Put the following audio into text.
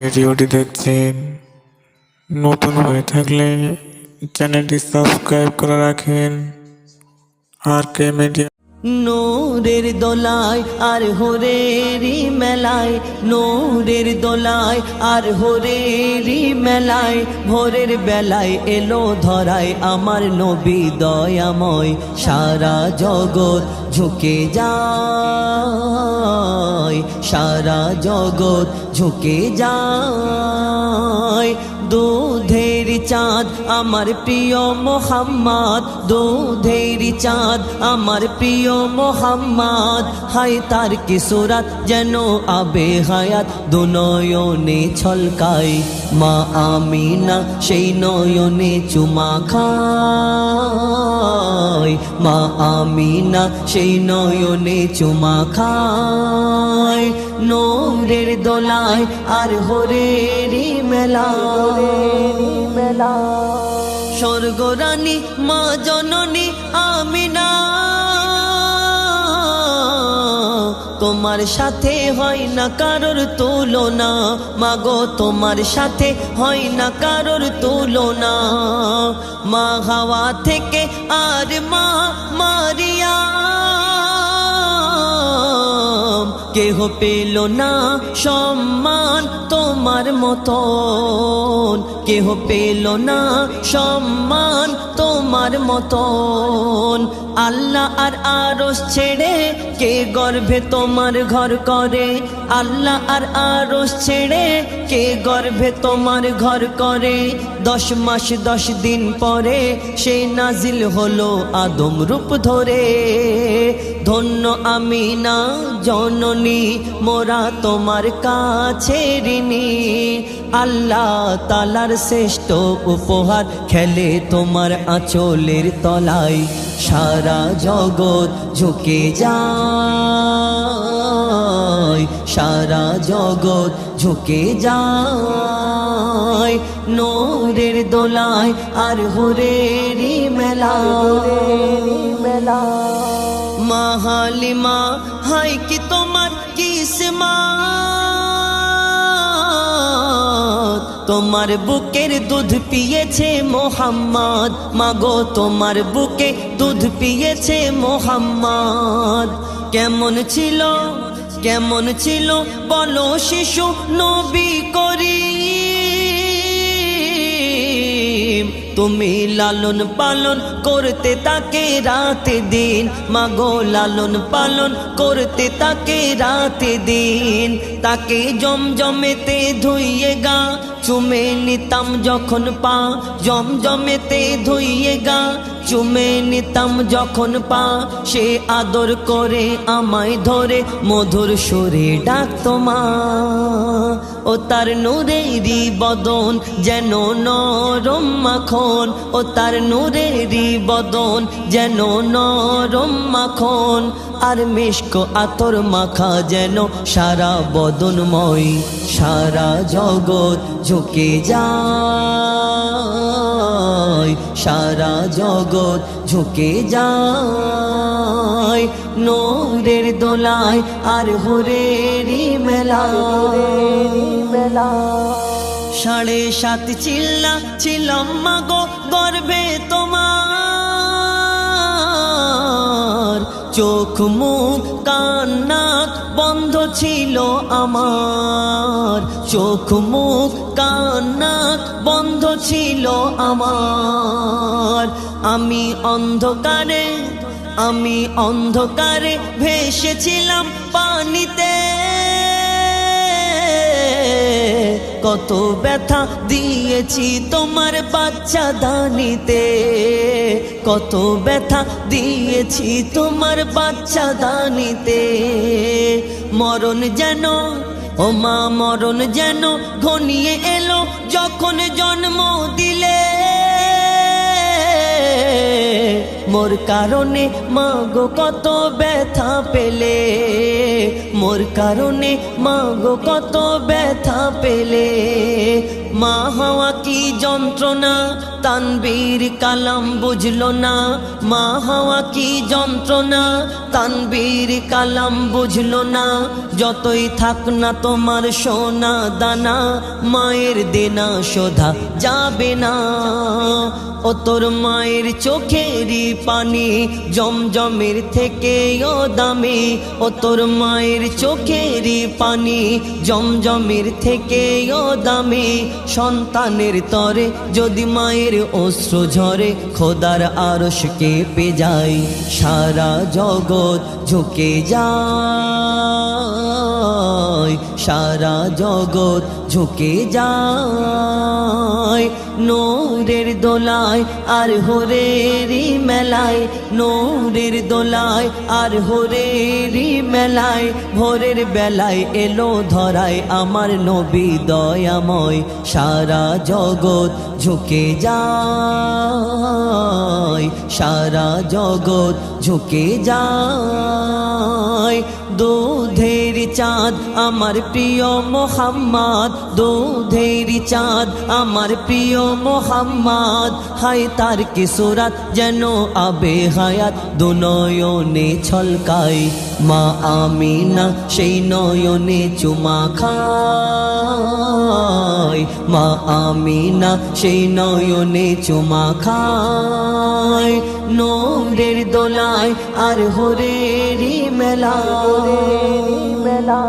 ভিডিওটি দেখছেন নতুন হয়ে থাকলে চ্যানেলটি সাবস্ক্রাইব করে রাখেন। আর কে মিডিয়া নূরের দোলায় আর হোরেরি মেলায়, নূরের দোলায় আর হোরেরি মেলায়, ভোরের বেলায় এলো ধরায় আমার নবী দয়াময়। সারা জগৎ ঝুঁকে যায়, সারা জগৎ ঝুঁকে যায়। দুধের চাঁদ, আমার প্রিয় মোহাম্মদ। দুধের চাঁদ, আমার প্রিয় মোহাম্মদ। হাই তার কি যেন আবে হায়াত। দুনয়নে ছলকাই মা আমিনা, সেই নয়নে চুমা খায়। মা আমিনা, সেই নয়নে চুমা খায়। নোরের দোলায় আর হরেরি মেলা মেলা স্বর্গরানী, মা জননী আমিনা তোমার সাথে হয় না কারোর তুলনা। মাগো, তোমার সাথে হয় না কারোর তুলনা। মা হাওয়া থেকে আর মা মারিয়া। কেহ পেল না সম্মান তোমার মতন। কেহ পেল না সম্মান তোমার মতন। আল্লাহ আর আরস ছেড়ে কে গর্ভে তোমার ঘর করে? আল্লাহ আর আরস ছেড়ে কে গর্ভে তোমার ঘর করে? দশ মাস দশ দিন পরে সে নাজিল হলো আদম রূপ ধরে। ধন্য আমি না জননী, মোরা তোমার কাছে ঋণী। আল্লাহ তালার শ্রেষ্ঠ উপহার খেলে তোমার আঁচলের তলায়। সারা জগৎ ঝুঁকে যায়। সারা জগৎ ঝুঁকে যায়। নোরের দোলায় আর হুরেরি মেলা। মেলা মাহালিমা হাই কি তোমার কিসমা তোমার বুকের দুধ পিয়েছে মোহাম্মদ। মাগো, তোমার বুকে দুধ পিয়েছে মোহাম্মদ। কেমন ছিল কেমন ছিল, বলো শিশু নবী করি তুমি লালন পালন করতে তাকে রাতে দিন, মাগো লালন পালন করতে তাকে রাতে দিন। তাকে জমজমেতে ধুইয়ে গা চুমে নিতাম যখন পা, জমজমেতে ধুইয়ে গা। চুমে নিতাম যখন পা, সে আদর করে আমায় ধরে। মধুর সুরে ডাকতো মা। ও তার নূরেরি বদন যেন নরম মাখন। ও তার নূরেরি বদন যেন নরম মাখন। আর মিষ্ক আতর মাখা যেন সারা বদনময়, সারা জগৎ ঝুঁকে যায়। সারা জগৎ ঝুঁকে যায়। নোরের দোলায় আর হরেরি মেলা। মেলা সাড়ে সাত চিল্লা ছিলাম মাগো গর্বে তোমার। চোখ, মুখ, কান, নাক বন্ধ ছিল আমার। চোখ, মুখ, কান, নাক বন্ধ ছিল আমার। আমি অন্ধকারে আমি অন্ধকারে ভেসেছিলাম পানিতে। কত ব্যথা দিয়েছি তোমার বাচ্চা দানিতে। কত ব্যথা দিয়েছি তোমার বাচ্চা দানিতে। মরণ যেন, ও মা, মরণ যেন ঘনিয়ে এলো যখন জন্ম দিলে। মোর কারণে মাগো কত ব্যথা পেলে। মোর কারণে মাগো কত ব্যথা পেলে। মা হওয়া কি যন্ত্রণা? তানবীর কালাম বুঝলো না। মা হওয়া কি যন্ত্রণা? তানবীর কালাম বুঝলো না। যতই থাক না তোমার সোনা দানা, মায়ের দেনা শোধা যাবে না। ও তোর মায়ের চোখেরই পানি জমজমের থেকে ও দামি। ও তোর মায়ের চোখেরই পানি জমজমের থেকে ও দামি। সন্তানের তরে যদি মায়ের অশ্রু ঝরে, খোদার আরশ কেঁপে যায়, সারা জগৎ ঝুঁকে যায়। সারা জগৎ ঝুঁকে যায়। নূরের দোলায় আর হরেরি মেলায়, নূরের দোলায় আর হরেরি মেলায়, ভোরের বেলায় এলো ধরায় আমার নবী দয়াময়। সারা জগৎ ঝুঁকে যায়, সারা জগৎ ঝুঁকে যায়। দুধের চাঁদ আমার প্রিয় মোহাম্মদ। দুধের চাঁদ আমার প্রিয় মোহাম্মদ। হায় তার কি সুরাত যেন আবে হায়াত। দু নয়নে ছলকাই মা আমি না সেই নয়নে চুমা খায় মা আমি আমিনা সেই নয়নে চুমা খায়। নোরের দোলায় আর হরেরি মেলা মেলা।